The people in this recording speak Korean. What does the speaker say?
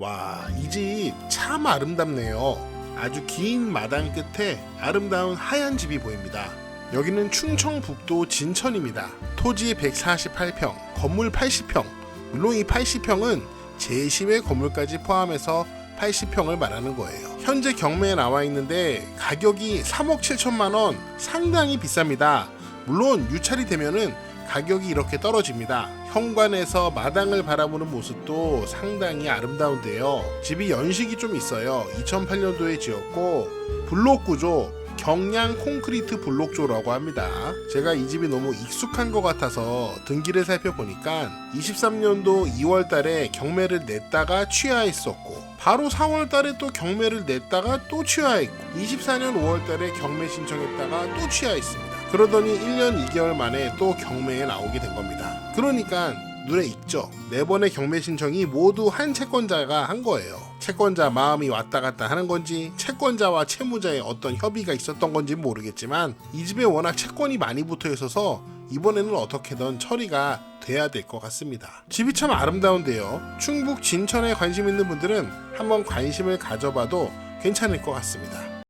와, 이 집 참 아름답네요. 아주 긴 마당 끝에 아름다운 하얀 집이 보입니다. 여기는 충청북도 진천입니다. 토지 148평, 건물 80평. 물론 이 80평은 제10의 건물까지 포함해서 80평을 말하는 거예요. 현재 경매에 나와 있는데 가격이 3억 7천만 원 상당히 비쌉니다. 물론 유찰이 되면은 가격이 이렇게 떨어집니다. 현관에서 마당을 바라보는 모습도 상당히 아름다운데요. 집이 연식이 좀 있어요. 2008년도에 지었고 블록 구조 경량 콘크리트 블록조라고 합니다. 제가 이 집이 너무 익숙한 것 같아서 등기를 살펴보니까 23년도 2월 달에 경매를 냈다가 취하했었고 바로 4월 달에 또 경매를 냈다가 또 취하했고 24년 5월 달에 경매 신청했다가 또 취하했습니다. 그러더니 1년 2개월 만에 또 경매에 나오게 된 겁니다. 그러니까 눈에 익죠. 네 번의 경매 신청이 모두 한 채권자가 한 거예요. 채권자 마음이 왔다 갔다 하는 건지 채권자와 채무자의 어떤 협의가 있었던 건지 모르겠지만 이 집에 워낙 채권이 많이 붙어 있어서 이번에는 어떻게든 처리가 돼야 될 것 같습니다. 집이 참 아름다운데요. 충북 진천에 관심 있는 분들은 한번 관심을 가져봐도 괜찮을 것 같습니다.